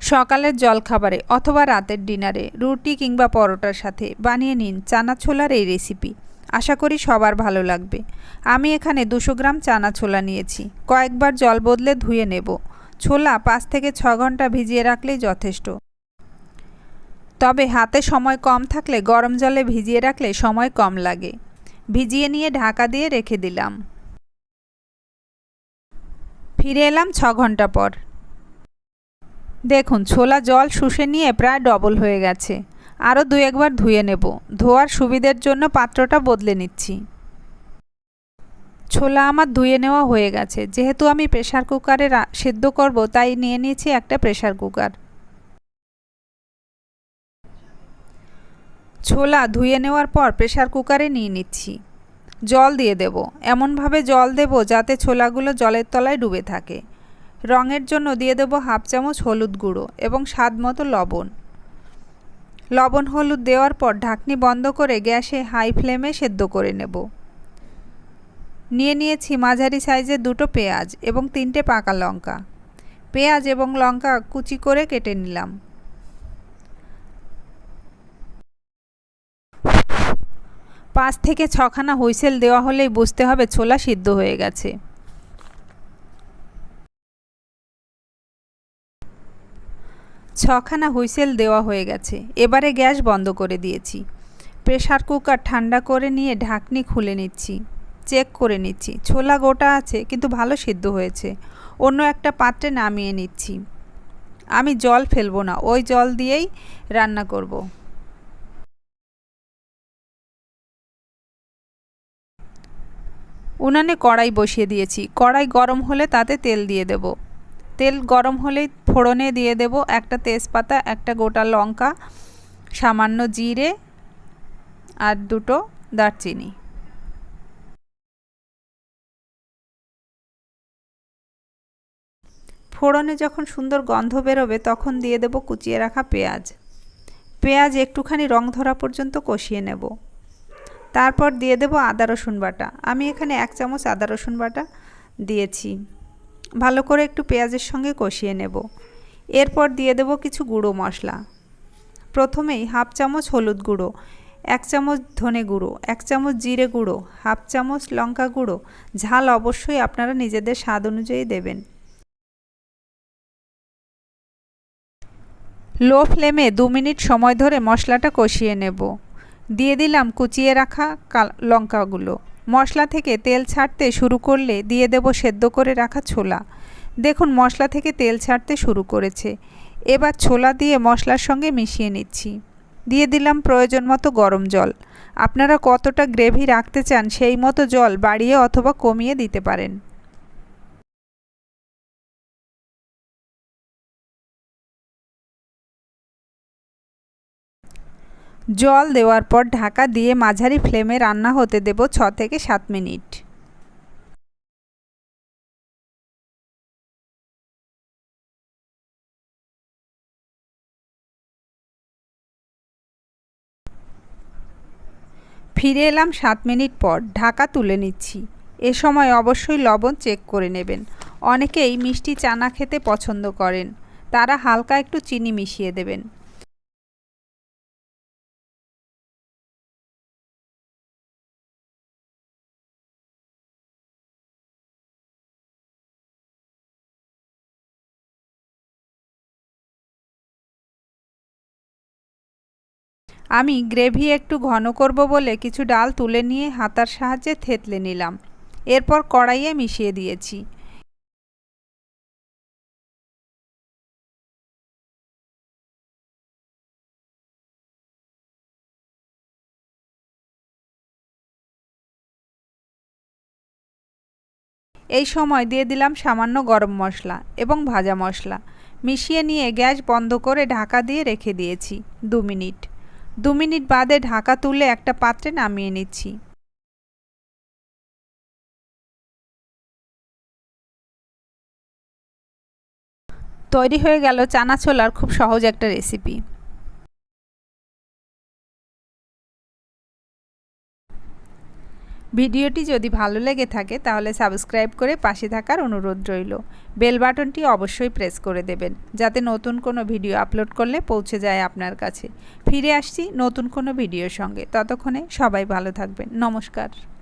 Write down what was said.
সকালের জলখাবারে অথবা রাতের ডিনারে রুটি কিংবা পরোটার সাথে বানিয়ে নিন চানা ছোলার এই রেসিপি। আশা করি সবার ভালো লাগবে। আমি এখানে দুশো গ্রাম চানা ছোলা নিয়েছি। কয়েকবার জল বদলে ধুয়ে নেব। ছোলা পাঁচ থেকে ছ ঘণ্টা ভিজিয়ে রাখলেই যথেষ্ট। তবে হাতে সময় কম থাকলে গরম জলে ভিজিয়ে রাখলে সময় কম লাগে। ভিজিয়ে নিয়ে ঢাকা দিয়ে রেখে দিলাম। ফিরে এলাম ছ ঘণ্টা পর। দেখুন, ছোলা জল শুষে নিয়ে প্রায় ডবল হয়ে গেছে। আরও দু একবার ধুয়ে নেব। ধোয়ার সুবিধের জন্য পাত্রটা বদলে নিচ্ছি। ছোলা আমার ধুয়ে নেওয়া হয়ে গেছে। যেহেতু আমি প্রেশার কুকারে সেদ্ধ করব, তাই নিয়ে নিয়েছি একটা প্রেশার কুকার। ছোলা ধুয়ে নেওয়ার পর প্রেশার কুকারে নিয়ে নিচ্ছি। জল দিয়ে দেব। এমনভাবে জল দেব যাতে ছোলাগুলো জলের তলায় ডুবে থাকে। রঙের জন্য দিয়ে দেব হাফ চামচ হলুদ গুঁড়ো এবং স্বাদ মতো লবণ। লবণ হলুদ দেওয়ার পর ঢাকনি বন্ধ করে গ্যাসে হাই ফ্লেমে সেদ্ধ করে নেব। নিয়ে নিয়েছি মাঝারি সাইজের দুটো পেঁয়াজ এবং তিনটে পাকা লঙ্কা। পেঁয়াজ এবং লঙ্কা কুচি করে কেটে নিলাম। পাঁচ থেকে ছখানা হুইসেল দেওয়া হলেই বুঝতে হবে ছোলা সিদ্ধ হয়ে গেছে। ছখানা হুইসেল দেওয়া হয়ে গেছে। এবারে গ্যাস বন্ধ করে দিয়েছি। প্রেশার কুকার ঠান্ডা করে নিয়ে ঢাকনি খুলে নিচ্ছি। চেক করে নিচ্ছি। ছোলা গোটা আছে, কিন্তু ভালো সিদ্ধ হয়েছে। অন্য একটা পাত্রে নামিয়ে নিচ্ছি। আমি জল ফেলব না, ওই জল দিয়েই রান্না করব। উনানে কড়াই বসিয়ে দিয়েছি। কড়াই গরম হলে তাতে তেল দিয়ে দেব। তেল গরম হলেই ফোড়নে দিয়ে দেব একটা তেজপাতা, একটা গোটা লঙ্কা, সামান্য জিরে আর দুটো দারচিনি। ফোড়নে যখন সুন্দর গন্ধ বেরোবে তখন দিয়ে দেব কুচিয়ে রাখা পেঁয়াজ। পেঁয়াজ একটুখানি রং ধরা পর্যন্ত কষিয়ে নেব। তারপর দিয়ে দেব আদা রসুন বাটা। আমি এখানে এক চামচ আদা রসুন বাটা দিয়েছি। ভালো করে একটু পেঁয়াজের সঙ্গে কষিয়ে নেব। এরপর দিয়ে দেব কিছু গুঁড়ো মশলা। প্রথমেই হাফ চামচ হলুদ গুঁড়ো, এক চামচ ধনে গুঁড়ো, এক চামচ জিরে গুঁড়ো, হাফ চামচ লঙ্কা গুঁড়ো, ঝাল অবশ্যই আপনারা নিজেদের স্বাদ অনুযায়ী দেবেন। লো ফ্লেমে দু মিনিট সময় ধরে মশলাটা কষিয়ে নেব। দিয়ে দিলাম কুচিয়ে রাখা লঙ্কাগুলো। মশলা থেকে তেল ছাড়তে শুরু করলে দিয়ে দেব সেদ্ধ করে রাখা ছোলা। দেখুন, মশলা থেকে তেল ছাড়তে শুরু করেছে। এবার ছোলা দিয়ে মশলার সঙ্গে মিশিয়ে নিচ্ছি। দিয়ে দিলাম প্রয়োজন মতো গরম জল। আপনারা কতটা গ্রেভি রাখতে চান সেই মতো জল বাড়িয়ে অথবা কমিয়ে দিতে পারেন। জল দেওয়ার পর ঢাকা দিয়ে মাঝারি ফ্লেমে রান্না হতে দেব ছ থেকে সাত মিনিট। ফিরে এলাম সাত মিনিট পর, ঢাকা তুলে নিচ্ছি। এ সময় অবশ্যই লবণ চেক করে নেবেন। অনেকেই মিষ্টি চানা খেতে পছন্দ করেন। তারা হালকা একটু চিনি মিশিয়ে দেবেন। আমি গ্রেভি একটু ঘন করব বলে কিছু ডাল তুলে নিয়ে হাতার সাহায্যে থেতলে নিলাম। এরপর কড়াইয়ে মিশিয়ে দিয়েছি। এই সময় দিয়ে দিলাম সামান্য গরম মশলা এবং ভাজা মশলা। মিশিয়ে নিয়ে গ্যাস বন্ধ করে ঢাকা দিয়ে রেখে দিয়েছি দু মিনিট। দু মিনিট বাদে ঢাকা তুলে একটা পাত্রে নামিয়ে নিচ্ছি। তৈরি হয়ে গেল চানা ছোলার খুব সহজ একটা রেসিপি ভিডিওটি যদি ভালো লেগে থাকে, তাহলে সাবস্ক্রাইব করে পাশে থাকার অনুরোধ রইল। বেল বাটনটি অবশ্যই প্রেস করে দেবেন, যাতে নতুন কোনো ভিডিও আপলোড করলে পৌঁছে যায় আপনার কাছে। ফিরে আসছি নতুন কোনো ভিডিওর সঙ্গে। ততক্ষণে সবাই ভালো থাকবেন। নমস্কার।